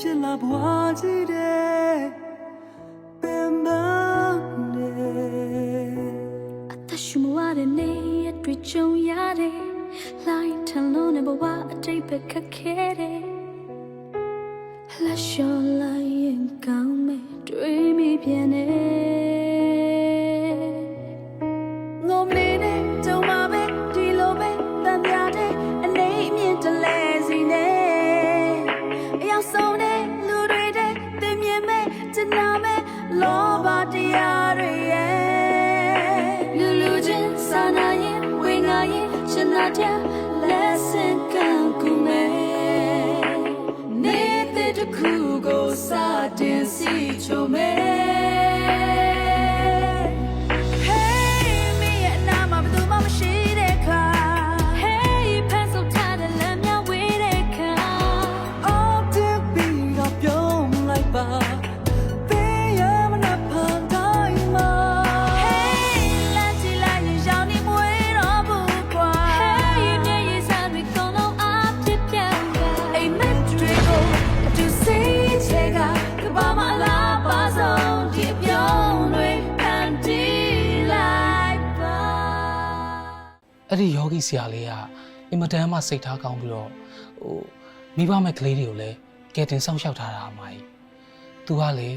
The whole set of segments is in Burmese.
ဖြစ်လာဘွားကြီးတဲ့ပင်ပန်းနေအသက်ရှူမရတဲ့နေ့ရက်တွေကြုံရတယ်လိုင်းထန်လုံးနဲ့ဘဝအတိတ်ပဲခက်ခဲတ ရင်ကျနာတဲ့ lesson ကန်ကူမဲ့နေတဲ့တခု အဲ့ဒီယောဂီဆရာလေးကအင်မတန်မှစိတ်ထားကောင်းပြီးတော့ဟိုမိဘမဲ့ကလေးတွေကိုလည်းကဲတင်ဆောင်ရှောက်ထားတာအမကြီးသူကလေ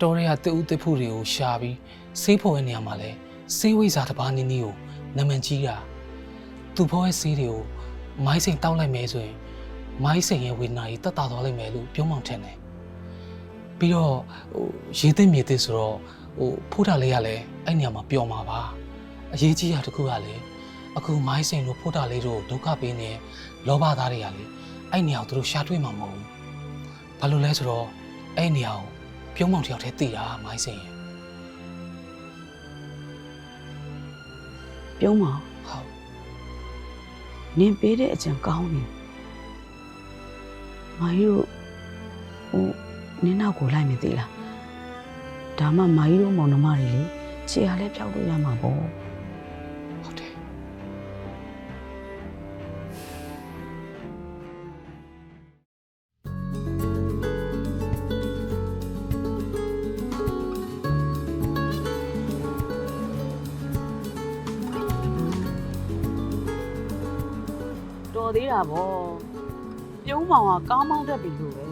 တော်ရဲကတူဦးတစ်ဖူတွေကိုရှာပြီးဆေးဖို့ရဲ့နေရာမှာလဲဆေးဝိဇာတစ်ပါးနည်းနည်းကိုနမန်ကြီးတာသူဖောရဲ့ဆေးတွေကိုမိုင်းစိန်တောက်လိုက်မယ်ဆိုရင်မိုင်းစိန်ရဲ့ဝေဒနာကြီးတက်တာသွားလိမ့်မယ်လို့ပြောမှထင်တယ်ပြီးတော့ဟိုရေသိမြေသိဆိုတော့ဟိုဖိုးတာလေးကလည်းအဲ့နေရာမှာပျော်မှာပါအရေးကြီးတာတစ်ခုကလည်း အခုမိုင်းစိန်တို့ဖိုးတာလေးတို့ဒုက္ခပေးနေလောဘသားတွေကလေအဲ့နေရာကိုသူတို့ရှာတွေ့မှာမဟုတ်ဘူးဘာလို့လဲဆိုတော့အဲ့နေရာကိုပြုံးမောင်တယောက်တည်းတည်တာမိုင်းစိန်ရဲ့ပြုံးမဟုတ်နင်ပေးတဲ့အကြံကောင်းနေမာကြီးတို့ဟိုနင်းနောက်ကိုလိုက်မသိလားဒါမှမာကြီးတို့မောင်နှမတွေလေခြေအားလဲပြောက်လို့ရမှာပေါ့ တော်သေးတာဗောပြုံးမောင်ကကောင်းမောင်းတတ်ပြီလို့ပဲ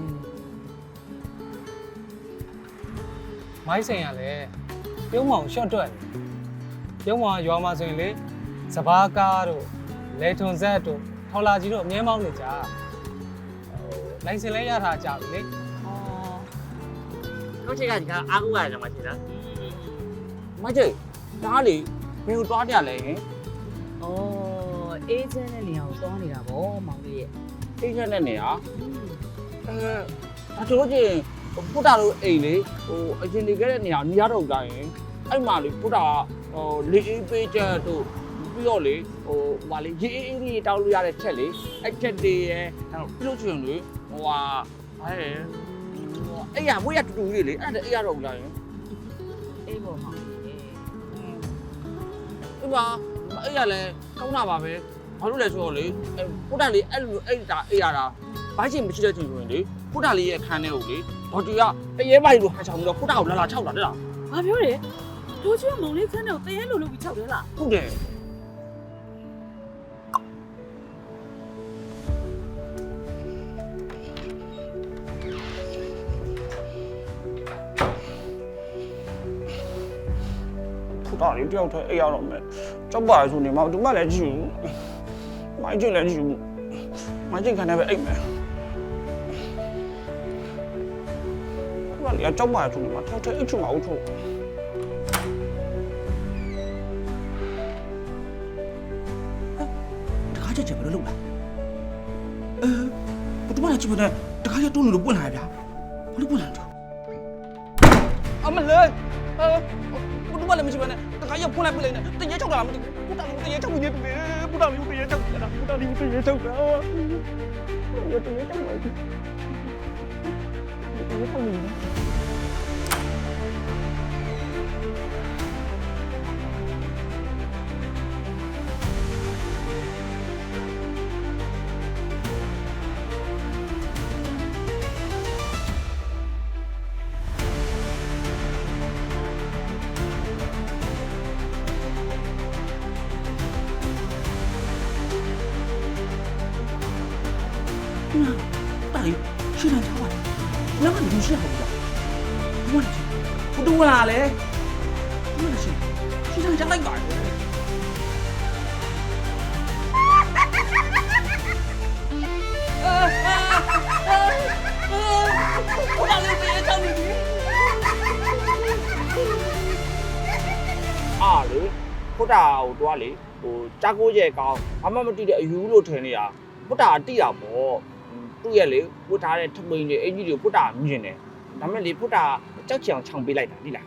မိုင်းစိန်ကလည်းပြုံးမောင်ရှော့တွက်တယ်ပြုံးမောင်ကရွာမှာဆိုရင်လေစဘာကားတို့လေထွန်ဆက်တို့ထော်လာကြီးတို့အမြဲမောင်းနေကြဟိုလိုင်စင်လဲရထားကြပြီလေဩတို့ချက်ကဒီကအားကိုးရတယ်မှာချင်တာမကျိတ်တားလေဘယ်ကိုတွားကြလဲဟင်ဩ အေးချမ်းတဲ့နေရာကိုသွားနေတာဗောမောင်လေးရဲ့အိတ်ချက်နဲ့နေရအဲအချို့ချင်းဖုတာတို့အိမ်လေဟိုအရင်နေခဲ့တဲ့နေရာနေရာတော့ကြရင်အဲ့မှာလေဖုတာဟိုလေအေးပေးချက်တို့ပြီးတော့လေဟိုဟာလေရေအေးအေးလေးတောင်းလို့ရတဲ့ချက်လေအဲ့ချက်တွေရဲ့အဲ့ပြီးလို့ချင်လေဟိုဟာအဲအဲ့ရမွေးရတူတူလေးလေအဲ့ဒါအဲ့ရတော့ကြရင်အေးဗောမောင်လေးရဲ့ဥပမာအဲ့ရလဲကောင်းတာပါပဲ ဘာလို့လဲဆိုတော့လေအဲ့ဖုတ်တန်လေးအဲ့လိုအဲ့ဒါအဲ့ရတာဘာချင်မရှိတဲ့ချိန်ဆိုရင်လေဖုတ်တန်လေးရဲ့အခန်းထဲကိုလေဒေါ်တီကတရေပိုက်လိုဟာချောင်းပြီးတော့ဖုတ်တာကိုလာလာခြောက်တာတဲ့လားဘာပြောလဲတို့ချွေးမောင်လေးခန်းတော့တရေလိုလိုပြီးခြောက်တယ်လားဟုတ်တယ်ဖုတ်တာလေးတယောက်တည်းအဲ့ရတော့မယ်ကြောက်ပါဆိုနေမှာဒီမှလည်းကြည့်ဘူး မိုင်းကျင်လည်းကြည့်ဘူးမိုင်းကျင်ခံနေပဲအိတ်မယ်ဖုတ်တာလေးကကြောက်ပါဆိုနေမှာတယောက်တည်းအိတ်ချင်မှာဟုတ်ထုတ်တခါချက်ချက်ဘယ်လိုလုပ်လဲအဲဘယ်သူမှလည်းကြည့်မတဲ့တခါချက်တွန်းလို့ပွင့်လာရဗျာဘာလို့ပွင့်လာတော့အမလေးအဲဘုဒ္ဓဘာလည်းမရှိပါနဲ့တခါရဖွင့်လိုက်ပြလိုက်နဲ့တရေချောက်တာမသိဘူးဘုဒ္ဓလေးတရေချောက်နေတယ်ဘုဒ္ဓလေးတရေချောက်တာဘုဒ္ဓလေးတရေချောက်တာရတရေချောက်ပါဘူးတ နောက်မှလူရှင်းအောင်ကြာ။ဘုရားရှင်ဘုတူလာလေ။ဘုရားရှင်ရှင်းတာချလိုက်ပါလေ။အားလေဖုတ်တာဟိုတော့လေဟိုကြာကိုကျဲကောင်းဘာမှမတိတဲ့အယူလို့ထ သူ့ရဲ့လေဝတ်ထားတဲ့ထမိန်တွေအင်ကြီးတွေဖုတ်တာမြင်တယ်ဒါမဲ့လေဖုတ်တာကြောက်ချအောင်ခြောင်ပေးလိုက်တာဒီလား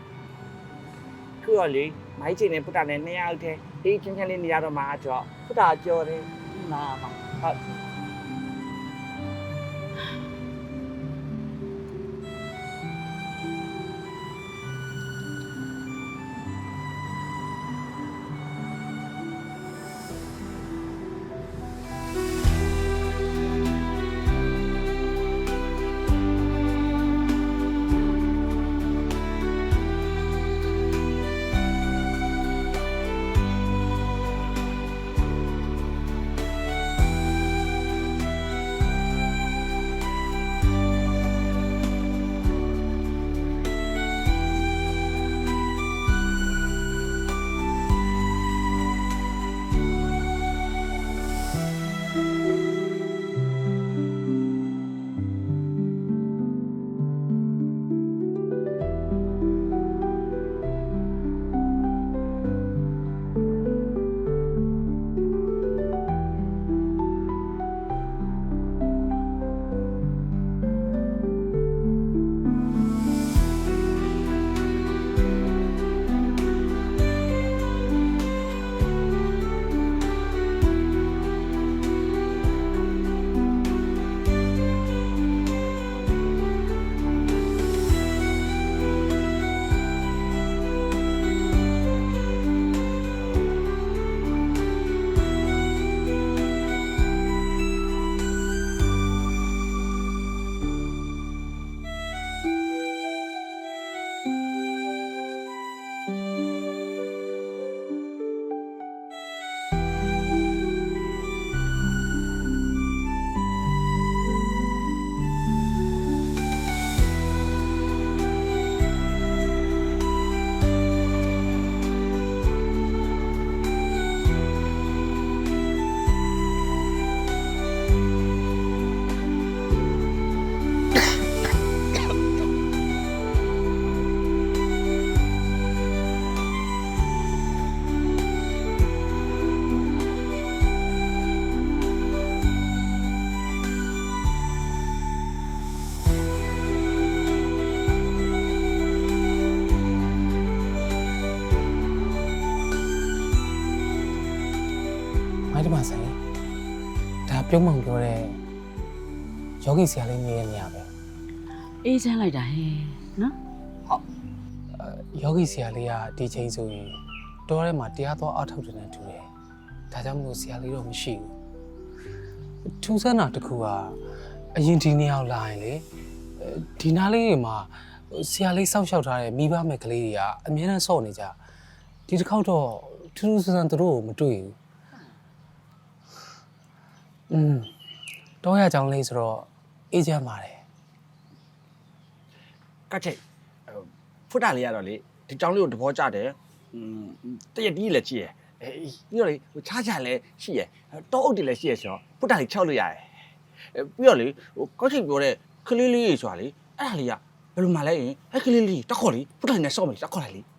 ခုတော့လေမိုင်းချိန်နဲ့ဖုတ်တာနဲ့နှစ်ယောက်တည်းအေးချင်းချင်းလေးနေရတော့မှကြောက်ဖုတ်တာကြော်တယ်နာပါဟုတ် ပြုံးမှန်ပြောတဲ့ယောဂီဆရာလေးနေတဲ့နေရာပဲအေးချမ်းလိုက်တာဟဲ့နော်ယောဂီဆရာလေးကဒီချိန်ဆိုရင်တောထဲမှာတရားတော်အထုတ်တယ်နဲ့တူတယ်ဒါကြောင့်မလို့ဆရာလေးတော့မရှိဘူးထူးဆန်းတာတစ်ခုကအရင်ဒီနေရာကိုလာရင်လေအဲဒီနားလေးတွေမှာဆရာလေးစောက်ရှောက်ထားတဲ့မိဘမဲ့ကလေးတွေကအများနဲ့ဆော့နေကြဒီတစ်ခေါက်တော့ထူးထူးဆန်းဆန်းသူတို့ကိုမတွေ့ဘူး อืมတော့ရကြောင်လေးဆိုတော့အေးချမ်းပါတယ် ကတ်ချိတ်ဖုတ်တာလေးရတော့လေဒီကြောင်လေးကိုသဘောကျတယ်อืมတရက်တီးလည်းကြည့်ရအေးပြီးတော့လေဟိုချားချာလည်းရှိရတောအုပ်တွေလည်းရှိရဆိုတော့ဖုတ်တာလေးခြောက်လို့ရတယ်ပြီးတော့လေဟိုကောက်ချိတ်ပြောတဲ့ကလေးလေးကြီးဆိုတာလေအဲ့ဒါလေးကဘယ်လိုမှလဲရင်အဲ့ကလေးလေးတက်ခေါ်လေဖုတ်တာလေးနဲ့ဆော့မယ်တက်ခေါ်လိုက်လေ ။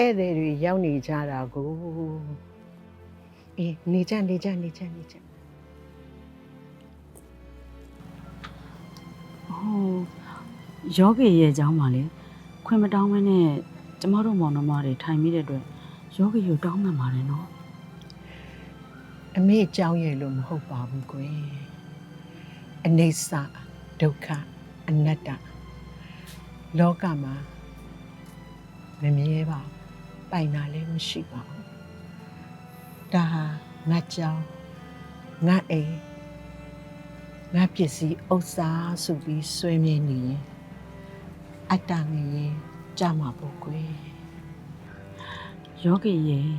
ဧည့်သည်တွေရောက်နေကြတာကိုအေးနေကြနေကြနေကြနေကြဟိုယောဂီရဲ့အကြောင်းပါလေခွင့်မတောင်းမနဲ့ကျမတို့မောင်နှမတွေထိုင်မိတဲ့အတွက်ယောဂီကိုတောင်းမှန်ပါတယ်နော်အမေအကြောင်းရဲ့လို့မဟုတ်ပါဘူးကွယ်။အနေစာဒုက္ခအနတ္တလောကမှာမမြဲပါဘူး ပိုင်တာလည်းမရှိပါဘူး။ဒါဟာငါကြောင်းငါအိမ်ငါပစ္စည်းဥစ္စာဆိုပြီးဆွေးမြဲနေရင်အတ္တငရင်ကြမှာပေါ့ကွယ်ယောဂီရဲ့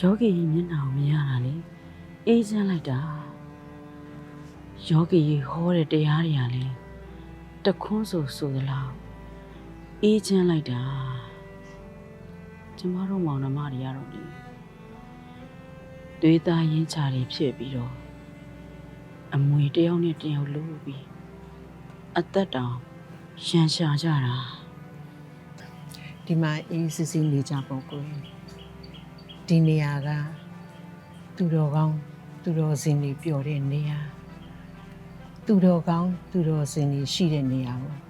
ယောဂီရဲ့မျက်နှာကိုမြင်ရတာလေအေးချမ်းလိုက်တာယောဂီရဲ့ဟောတဲ့တရားတွေကလေတခွန်းဆိုဆိုသလားအေးချမ်းလိုက်တာ ကျမတို့မောင်နှမတွေကတော့လေတွေးသားရင်းချတွေဖြစ်ပြီးတော့အမွေတစ်ယောက်နဲ့တစ်ယောက်လို့ပြီးအသက်တောင်ရှန်ရှာကြတာဒီမှာအေးစစ်စစ်နေကြပေါ့ကွယ်ဒီနေရာကသူတော်ကောင်းသူတော်စင်တွေပျော်တဲ့နေရာသူတော်ကောင်းသူတော်စင်တွေရှိတဲ့နေရာပေါ့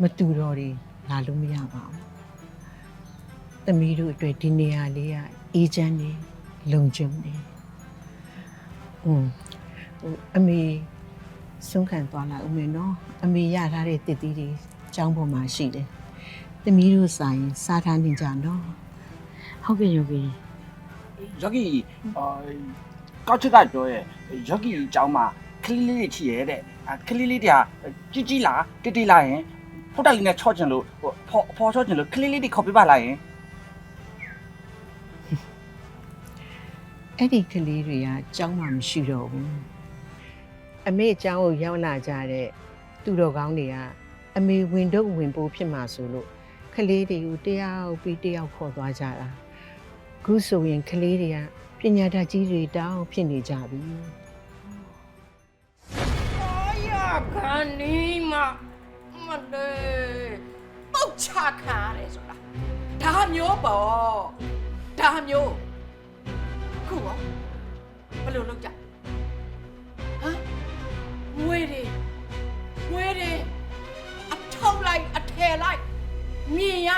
မတူတော်တွေလာလို့မရပါဘူး သမီးတို့အတွက်ဒီနေရာလေးကအေးချမ်းနေလုံခြုံနေอืมဟိုအမေဆုံးခံသွားလာဦးမယ်နော်အမေရထားတဲ့တစ်သီးတွေကျောင်းပေါ်မှာရှိတယ်သမီးတို့ဆိုင်စားထားနေကြနော်ဟုတ်ကဲ့ယောဂီယောဂီအာကောက်ချက်ကပြောရဲ့ယောဂီအကြောင်းမှာကလေးလေးတွေချီရဲတဲ့အာကလေးလေးတွေကကြီးကြီးလာတိတိလာရင်ဖုတ်တက်လေးနဲ့ချော့ချင်လို့ဟိုဖော်ဖော်ချော့ချင်လို့ကလေးလေးတွေခေါ်ပြပါလားယင် အဲ့ဒီကလေးတွေကကြောင်းမှမရှိတော့ဘူးအမေအကြောင်းကိုရောက်လာကြတဲ့သူတော်ကောင်းတွေကအမေဝင်တော့ဝင်ပိုးဖြစ်မှာဆိုလို့ကလေးတွေကိုတယောက်ပြီးတယောက်ခေါ်သွားကြတာခုဆိုရင်ကလေးတွေကပညာတတ်ကြီးတွေတောင်းဖြစ်နေကြပြီအာရခံနီမမလေးပုတ်ချခါရဲဆိုတာဒါမျိုးပေါ့ဒါမျိုး ခုရောဘယ်လိုလုပ်ကြဟမ်ငွေတွေငွေတွေအထောက်လိုက်အထယ်လိုက်မြင်ရ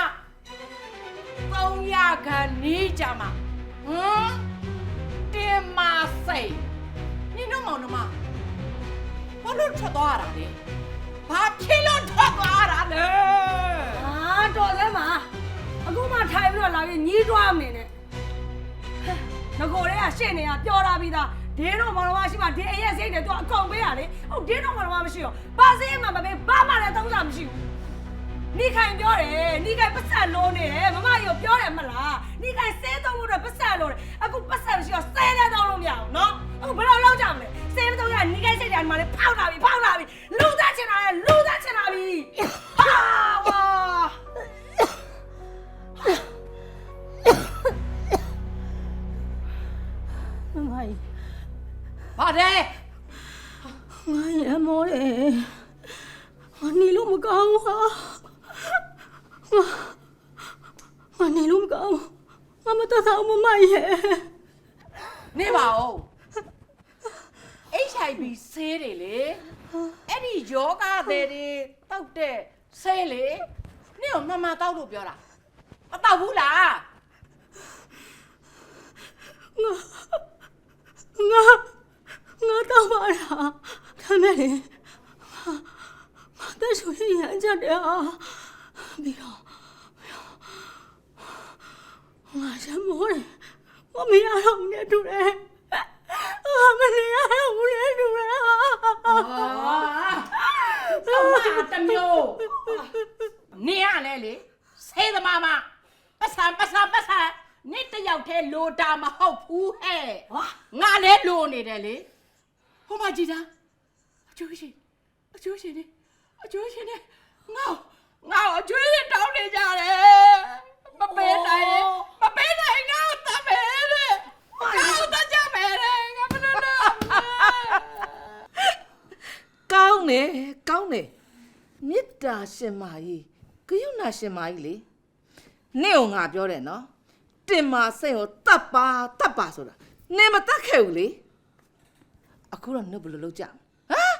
300ခန်းနီးကြမှာဟမ်တင်မစိတ်နင်တို့မောင်နှမဘာလို့ထွက်သွားရတာလဲဘာဖြစ်လို့ထွက်သွားရတာလဲ အာတော်စမ်းပါအခုမှထိုင်ပြီးတော့လာပြီးညီးတွားမနေနဲ့ဟဲ့ ငကိုတွေကရှင့်နေတာပျော်တာပြီးသားဒင်းတို့မောင်တော်မရှိမှဒီအိမ်ရဲ့စိတ်တွေသူအကုန်ပေးရလေဟုတ်ဒင်းတို့မောင်တော်မရှိတော့ဘာစိတ်မှမပေးဘာမှလည်းသုံးစားမရှိဘူးနိခိုင်ပြောတယ်နိခိုင်ပတ်ဆက်လုံးနေတယ်မမကြီးကိုပြောတယ်မလားနိခိုင်စဲသုံးဖို့အတွက်ပတ်ဆက်လုံးတယ်အခုပတ်ဆက်မရှိတော့စဲလည်းသုံးလို့မရဘူးနော်အခုဘယ်လိုလုပ်ကြမလဲစဲမသုံးရနိခိုင်စိတ်တွေဒီမှာလည်းဖောက်လာပြီဖောက်လာပြီလူသားချင်တာလေလူသားချင်တာပြီဟာဝါ ကြီးဘာလဲငါရမောတယ်ငါနေလို့မကောင်းဘူးဟာငါငါနေလို့မကောင်းဘူးငါမတတ်တော့မမရဲ့နေပါဦး HIV ဆေးတွေလေအဲ့ဒီယောဂတဲ့တွေတောက်တဲ့ဆေးလေနေကိုမမတောက်လို့ပြောတာမတောက်ဘူးလားငါ ငါတော့ပါလားဒါမဲ့လေငါငါတက်ဆိုရင်ရမ်းကြတယ်ဟာပြီးတော့ငါရမောတယ်မမရတော့ဘူးနဲ့တူတယ်ငါမနေရတော့ဘူးနဲ့တူတယ်ဟာအာတော့မတမျိုးနေရလဲလေဆေးသမားမပတ်စံပတ်စံပတ်စံ နေတယောက်တည်းလိုတာမဟုတ်ဘူးဟဲ့ငါလည်းလိုနေတယ်လေဟိုမှာကြည်တာအကျိုးရှင်အကျိုးရှင်နေအကျိုးရှင်နေငါငါအကျိုးရှင်တောင်းနေကြတယ်မပေးနိုင်ရင်မပေးနိုင်ငါတတ်မယ်တဲ့ငါတတ်ကြမယ်တဲ့ငါမလို့တော့ကောင်းတယ်ကောင်းတယ်မေတ္တာရှင်မာကြီးဂယုဏရှင်မာကြီးလေနေ့ကငါပြောတယ်နော် တင်မာစိတ်ကိုတတ်ပါတတ်ပါဆိုတာနင်မတတ်ခဲ့ဘူးလေအခုတော့နှုတ်ဘယ်လိုလုပ်ကြမလဲဟမ်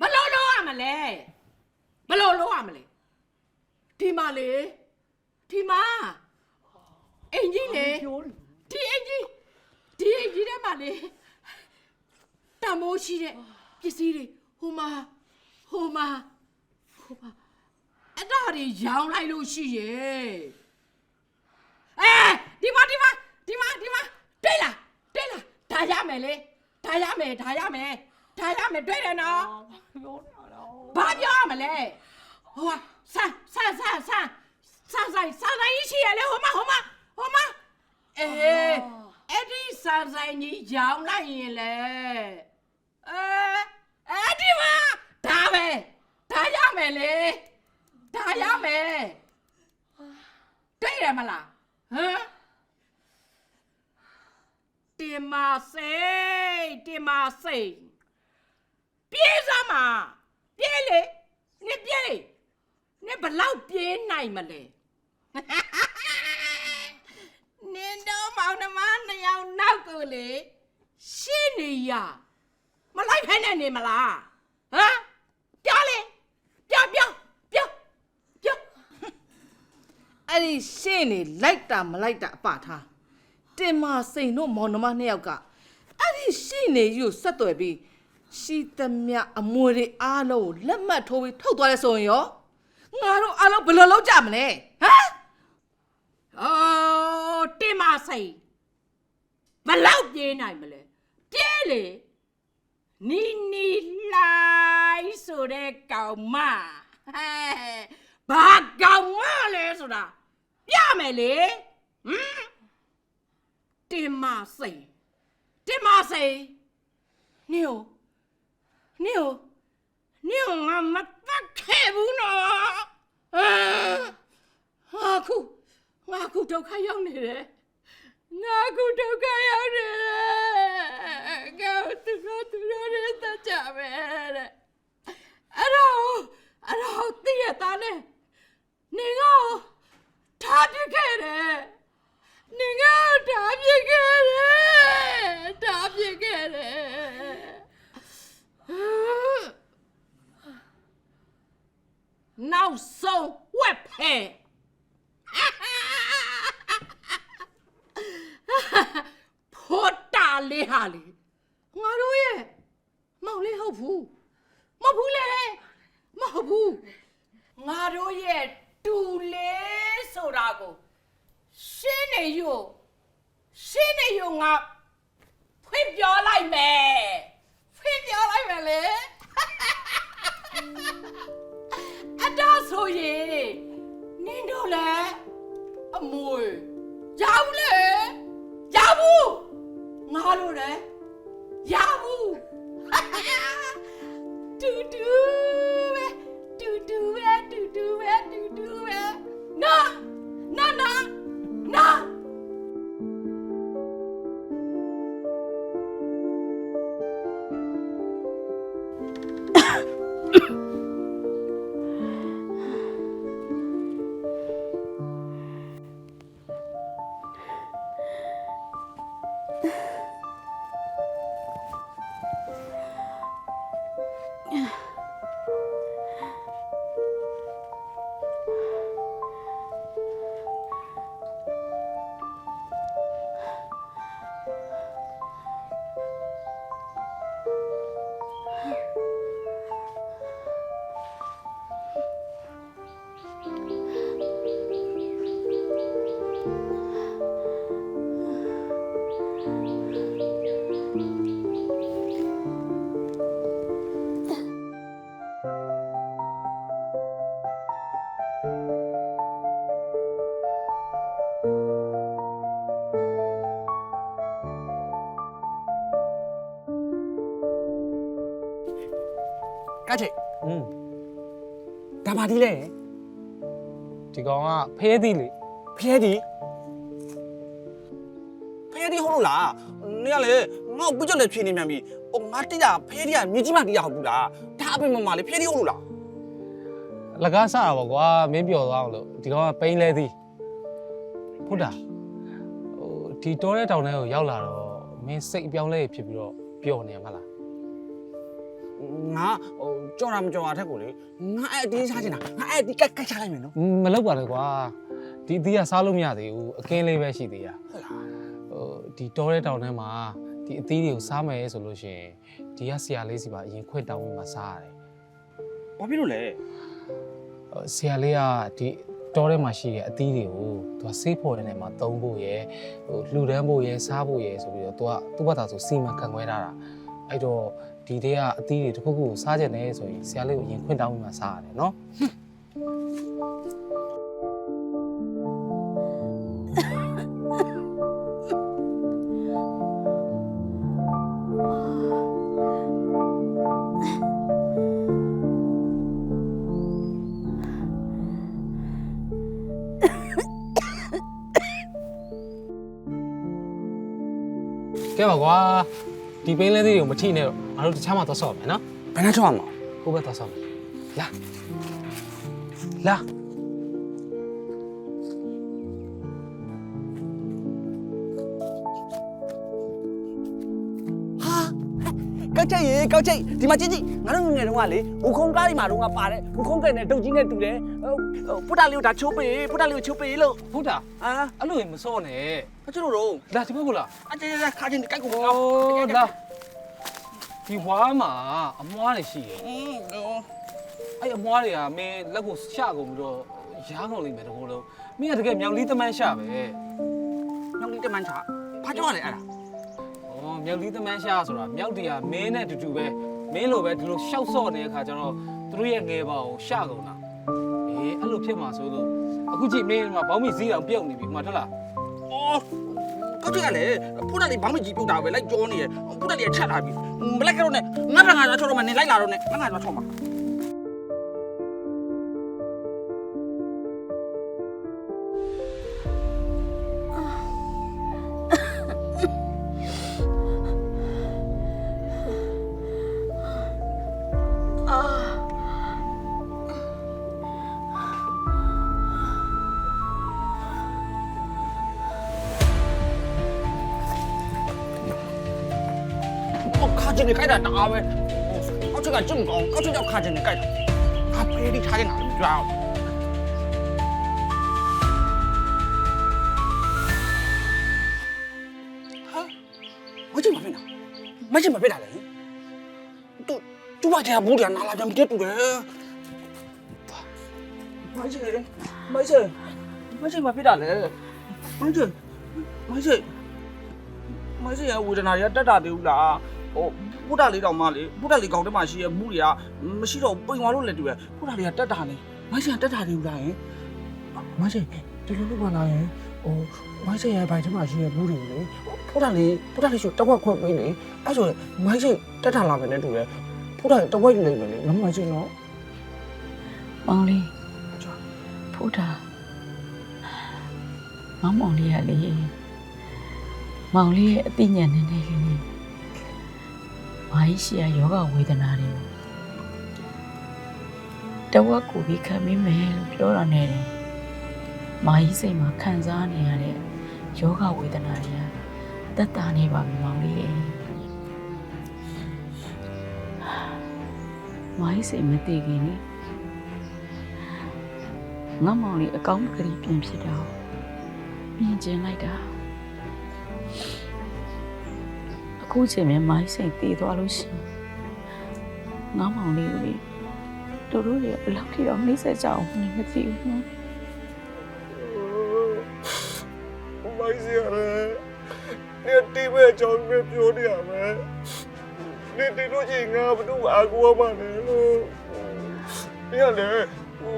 မလို့လို့ရမလဲမလို့လို့ရမလဲဒီမှာလေဒီမှာအင်ကြီးလေဒီအင်ကြီးဒီအင်ကြီးထဲမှာလေတမိုးရှိတဲ့ပစ္စည်းတွေဟိုမှာဟိုမှာဟိုမှာအဲ့ဒါတွေရောင်းလိုက်လို့ရှိရဲ့ အဲဒီမှာဒီမှာဒီမှာဒီမှာတွေ့လားမယ်လေဒါရမယ်ဒါရမယ်ဒါရမယ်တွေ့တယ်နော်ဘာပြောရမလဲဟိုကဆန်းဆန်းဆန်းဆန်းဆန်းဆိုင်ဆန်းဆိုင်ကြီးရှိရလေဟိုမဟိုမဟိုမအေးအဲ့ဒီဆန်းဆိုင်ကြီးရောင်းလိုက်ရင်လေအဲအဲ့ဒီမှာဒါပဲဒါရမယ်လေဒါရမယ်တွေ့ရမလား ဟမ်တင်မစိတ်တင်မစိတ်ပြေးစမ်းမှာပြေးလေနင်ပြေးနင်ဘလောက်ပြေးနိုင်မလဲနင်တော့မောင်နှမနှစ်ယောက်နောက်ကိုလေရှင်းနေရမလိုက်ဖဲနဲ့နေမလားဟမ်ပြောလေပြောပြောပြောပြော အဲ့ဒီရှင်းနေလိုက်တာမလိုက်တာအပထားတင်မစိန်တို့မောင်နှမနှစ်ယောက်ကအဲ့ဒီရှင်းနေယူဆက်သွယ်ပြီးရှိသမျှအမွေတွေအားလုံးကိုလက်မှတ်ထိုးပြီးထုတ်သွားလဲဆိုရင်ရောငါတို့အားလုံးဘယ်လိုလုပ်ကြမလဲဟမ်အော်တင်မစိတ်ဘလောက်ပြေးနိုင်မလဲပြေးလေနီနီလိုက်ဆိုတဲ့ကောင်မဟဲ့ဘာကောင်မလဲဆိုတာ ပြမယ်လေဟမ်တင်မစိန်တင်မစိန်နေဟိုနေဟိုနေဟိုငါမပတ်ခဲ့ဘူးနော်ဟာခုငါခုဒုက္ခရောက်နေတယ်ငါခုဒုက္ခရောက်နေတယ်ငါသူတို့သူတို့နဲ့တကြပဲတဲ့အဲ့တော့အဲ့တော့တည့်ရတာနဲ့နေငါ့ ထားပြခဲ့တယ်နေငါ့ကိုထားပြခဲ့တယ်ထားပြခဲ့တယ်နောက်ဆုံးဝက်ဖဲဖောတာလေးဟာလေငါတို့ရဲ့မောင်လေးဟုတ်ဘူးမဟုတ်ဘူးလေမဟုတ်ဘူးငါတို့ရဲ့ တူလေးဆိုတာကိုရှင်းနေယူရှင်းနေယူငါဖွင့်ပြောလိုက်မယ်ဖွင့်ပြောလိုက်မယ်လေအတားဆိုရင်နင်တို့လည်းအမွေရောက်လေရဘူးငါတို့လည်းရဘူးတူတူပဲ တူတူပဲတူတူပဲတူတူပဲ ကချိတ်อืมဒါပါဒီလေဒီကောင်ကဖဲသည်လေဖျဲဒီဖျဲဒီဟုတ်လို့လားနေရလေငါ့ကိုပြကြလေဖြေနေမြန်ပြီဟိုငါတိရဖျဲဒီကမြေကြီးမတရားဟုတ်ဘူးလားဒါအပင်မမလေးဖျဲဒီဟုတ်လို့လားလကားစတာပေါ့ကွာမင်းပျော်သွားအောင်လို့ဒီကောင်ကပိန်းလဲသည်ဟုတ်တာဟိုဒီတောတဲ့တောင်ထဲကိုရောက်လာတော့မင်းစိတ်အပြောင်းလဲဖြစ်ပြီးတော့ပျော်နေရမလား ငါဟိုကြော်တာမကြော်တာထက်ကိုလေငါအဲ့အတင်းစားချင်တာငါအဲ့ဒီကက်ကက်ချလိုက်မယ်နော်อืมမလောက်ပါနဲ့ကွာဒီအသီးကစားလို့မရသေးဘူးအကင်းလေးပဲရှိသေးတာဟုတ်လားဟိုဒီတောတဲ့တောင်ထဲမှာဒီအသီးတွေကိုစားမယ်ဆိုလို့ရှိရင်ဒီကဆရာလေးစီပါအရင်ခွင့်တောင်းပြီးမှစားရတယ်ဘာဖြစ်လို့လဲဟိုဆရာလေးကဒီတောထဲမှာရှိတဲ့အသီးတွေကိုသူကဆေးဖော်တဲ့နေရာမှာတုံးဖို့ရယ်ဟိုလှူဒန်းဖို့ရယ်စားဖို့ရယ်ဆိုပြီးတော့သူကသူ့ဘာသာဆိုစီမံခန့်ခွဲထားတာအဲ့တော့ ဒီတဲကအသီးတွေတစ်ခုခုကိုစားကြတယ်ဆိုရင်ဆရာလေးကိုရင်ခွင့်တောင်းပြီးမှစားရတယ်နော်ကဲပါကွာ ဒီပင်းလဲသေးတွေကိုမထိနဲ့တော့ငါတို့တခြားမှာသွားဆော့မယ်နော်ဘယ်နဲ့ချောင်းမကိုယ့်ဘက်သွားဆော့မယ်လာလာ ကောက်ချိတ်ရေကောက်ချိတ်ဒီမှာကြည့်ကြည့်ငါတို့ငငယ်တုန်းကလေဝခုံကားဒီမှာတုန်းကပါတဲ့ဝခုံကဲနဲ့တုတ်ကြီးနဲ့တူတယ်ပုတ္တလေးကိုဒါချိုးပေးပုတ္တလေးကိုချိုးပေးလို့ဟုတ်တာအာအဲ့လိုရင်မစောနဲ့အချို့တို့လာဒီဘက်ကိုလာအကျေလာခါချင်းကိုက်ကိုလာလာဒီဝါမှာအမွားတွေရှိတယ်အင်းအဲ့အမွားတွေကမင်းလက်ကိုချကုန်ပြီးတော့ရားကုန်လိမ့်မယ်တကူလုံးမင်းကတကယ်မြောင်လေးတမန်ရှာပဲမြောင်လေးတမန်ချဘာကြောင့်လဲအဲ့ဒါ ဩမြောင်လေးတမန်းရှဆိုတာမြောက်တွေကမင်းနဲ့အတူတူပဲမင်းလိုပဲဒီလိုရှောက်ဆော့နေတဲ့အခါကျတော့သူတို့ရဲ့ငယ်ပါကိုရှကုန်တာအေးအဲ့လိုဖြစ်မှာဆိုလို့အခုကြည့်မင်းကဘောင်းမီစည်းအောင်ပြုတ်နေပြီမှတ်ထလားအော်ကောက်ချက်ကလေဖုတ်တာလေးဘောင်းမကြီးပြုတ်တာပဲလိုက်ကြောနေရဖုတ်တာလေးချက်လာပြီမလိုက်ကြတော့နဲ့ငါကငါတော့ချောတော့မနေလိုက်လာတော့နဲ့ငါငါတော့ချောမှာ နေခိုက်တာတအားပဲ။အောက်ချက်ကကျွန့်ကောင်းအောက်ချက်ရောက်ခါကျင်နေခိုက်တာ။ဘာပေးလိထားတဲ့ငါမကြောက်။ mấy chị mà biết là đấy tôi tôi bà chè bố đèn là làm chết tôi đấy mấy chị mấy chị mấy chị mà biết là đấy mấy chị mấy chị mấy chị à ui đàn này đã đạt được là တာသေးဘူးလားဟိုဘုဒ္ဓလေးတောင်မှလေဘုဒ္ဓလေးကောင်းတဲ့မှာရှိရမူတွေကမရှိတော့ပိန်သွားလို့လည်းတူရဘုဒ္ဓလေးကတက်တာနေမစရတက်တာသေးဘူးလားယင်မစရဒီလိုလုပ်ပါလားယင်ဟိုမစရဘိုင်ထဲမှာရှိရမူတွေလေဘုဒ္ဓလေးဘုဒ္ဓလေးဆိုတဝက်ခွက်ပေးလေအဲ့ဆိုမစရတက်တာလာမယ်နဲ့တူတယ်ဘုဒ္ဓတဝက်ယူလိုက်မယ်လေမမစရနော်မောင်လေးဖူတာမောင်မောင်လေးရလေမောင်လေးရဲ့အသိဉာဏ်နဲ့နေလေးလေး မာကြီးရှိရယောဂဝေဒနာတွေတဝက်ကိုပြီးခံမိမယ်လို့ပြောတာနဲ့တယ်မာကြီးစိတ်မှာခံစားနေရတဲ့ယောဂဝေဒနာတွေကတက်တာနေပါပြီမောင်လေးရဲ့မာကြီးစိတ်မတည်ခင်လေငါမောင်လေးအကောင်းကလေးပြင်ဖြစ်တာကိုမြင်ကျင်လိုက်တာ အခုချိန်မှာမိုင်းစိတ်တည်သွားလို့ရှိရင်ငါမောင်လေးကိုလေတို့တို့တွေဘယ်လောက်ထိတော့နှိမ့်ဆက်ကြအောင်မသိဘူးနော်မိုင်းစီရတယ်နေတိပဲအကြောင်းပဲပြောနေရမယ်နေတိလို့ရှိရင်ငါဘယ်သူအာကိုမှလည်းလို့နေရလေ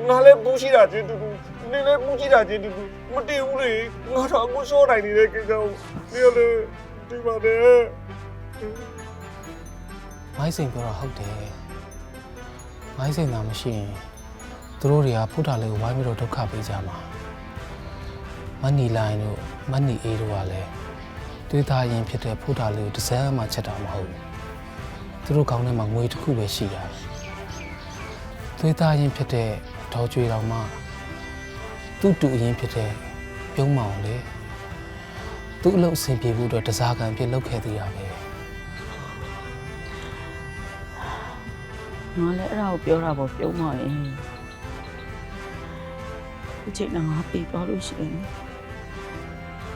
ငါလည်းပူးရှိတာချင်းတူတူနေလည်းပူးရှိတာချင်းတူတူမတည်ဘူးလေငါတော့အခုစောနိုင်နေတဲ့ကိစ္စကိုနေရလေဒီပါနဲ့ မိုင်းစိန်ပြောတာဟုတ်တယ်မိုင်းစိန်သာမရှိရင်သူတို့တွေကဖုတာလေးကိုဝိုင်းပြီးတော့ဒုက္ခပေးကြမှာမနီလိုင်းတို့မနီအေးတို့ကလည်းတွေးသားရင်ဖြစ်တဲ့ဖုတာလေးကိုတစ်စမ်းမှချက်တာမဟုတ်ဘူးသူတို့ကောင်းထဲမှာငွေတစ်ခုပဲရှိတာတွေးသားရင်ဖြစ်တဲ့ထောကျွေးတော်မှသူ့တူအရင်ဖြစ်တဲ့ပြုံးမောင်လေသူ့အလုပ်အဆင်ပြေဖို့အတွက်တစားကံအဖြစ်လုပ်ခဲ့သေးတာပဲ ငါလည်းအဲ့ဒါကိုပြောတာပေါ့ပြုံးပါရဲ့ဒီချိန်တော့ငါပြေးသွားလို့ရှိရင်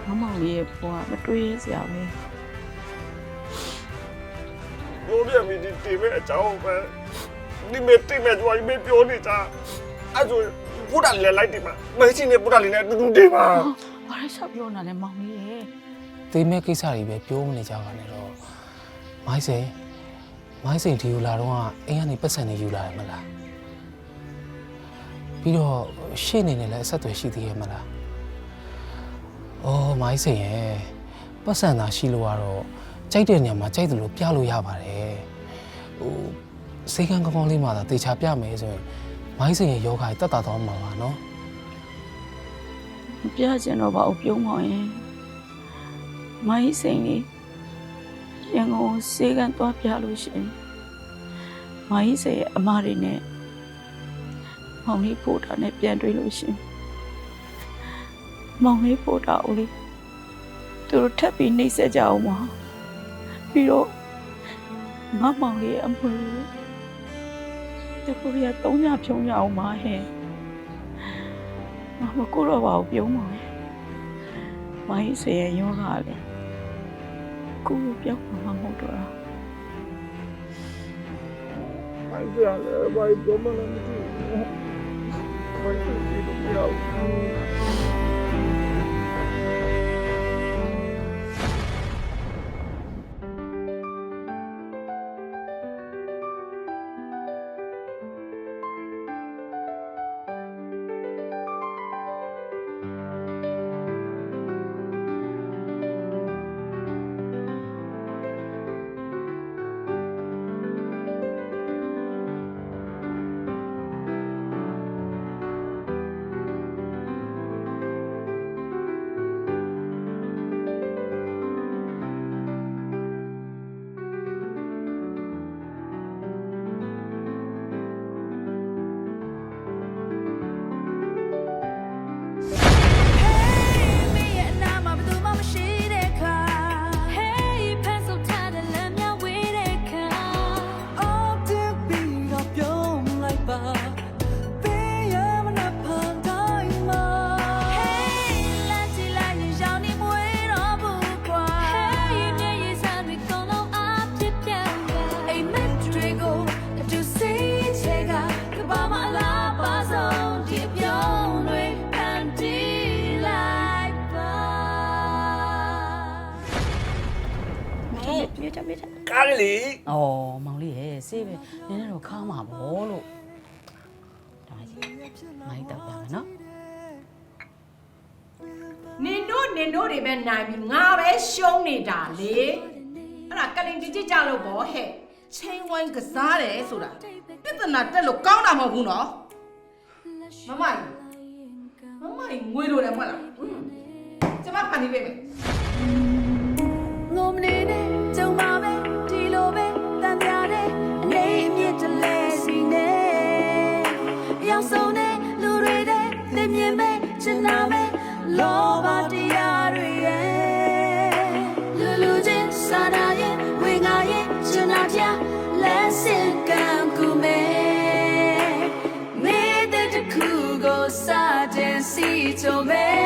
ငါမောင်လေးရဲ့ဘဝမတွေးရစရာပဲဘိုးပြမီဒီတိပဲအကြောင်းပဲဒီမဲ့တိမဲ့ကြွားမပြောနေကြအဲ့ဆိုဖပို့တာလေးလည်းလိုက်တင်ပါမဲချင်းနဲ့ပို့တာလေးနဲ့အတူတူတင်ပါဘာလဲဆောက်ပြောနေလဲမောင်လေးရဲ့သေမဲ့ကိစ္စတွေပဲပြောမနေကြပါနဲ့တော့မိုင်းစိန် မိုင်းစိန်ဒီယူလာတော့အိမ်ကနေပတ်စံနေယူလာတယ်မလားပြီးတော့ရှေ့နေနဲ့လည်းအဆက်အသွယ်ရှိသေးရဲ့မလားအော်မိုင်းစိန်ရဲ့ပတ်စံသာရှိလို့ကတော့ကြိုက်တဲ့နေရာမှာကြိုက်တယ်လို့ပြလို့ရပါတယ်ဟိုစေကံကောင်းကောင်းလေးမှသာတေချာပြမယ်ဆိုရင်မိုင်းစိန်ရဲ့ယောဂါကြီးတက်တာတော့မှာပါနော်မပြချင်တော့ပါဘူးပြုံးမောင်ရဲ့မိုင်းစိန်လေး ရန်ကုန်စေကန်သွားပြလို့ရှိရင်မိုင်းစိန်ရဲ့အမတွေနဲ့မောင်လေးပို့တာနဲ့ပြန်တွေ့လို့ရှိရင်မောင်လေးပို့တာဦးလေးသူတို့ထပ်ပြီးနှိမ့်ဆက်ကြအောင်ပါပြီးတော့ငါမောင်လေးရဲ့အမွေတခုရသုံးညဖြုံးရအောင်ပါဟဲ့မမကိုတော့ပါဘူးပြုံးပါမယ်။မိုင်းစေရယောဂလေ ကိုကိုပြောင်းမှာမဟုတ်တော့တာမိုင်းစရာလည်းဘာပြောမှလည်းမသိဘူးမိုင်းချင်းဒီလိုမရ လေ။အော်မောင်လေးရဲ့ဆေးပဲနည်းနည်းတော့ခါမှာပေါ့လို့ဒါကြီးမိုင်းတော့ပြမယ်နော်နင်တို့နင်တို့တွေပဲနိုင်ပြီးငါပဲရှုံးနေတာလေအဲ့ဒါကလင်ကြည့်ကြည့်ကြလို့ဗောဟဲ့ချင်းဝိုင်းကစားတယ်ဆိုတာပြဿနာတက်လို့ကောင်းတာမဟုတ်ဘူးနော်မမကြီးမမကြီးငွေလိုတယ်မဟုတ်လားဟွန်းကျမဖန်နေပေးမယ် ငုံနေနဲ့ မြင်မဲ့ချင်နာမဲ့လောဘတရားတွေရဲ့လူလူချင်းစာနာရဲ့ဝေငါရဲ့ချင်နာတရားလက်စင်ကံကူမဲ့မေတ္တာတစ်ခုကိုစာတဲ့စီချုံမဲ့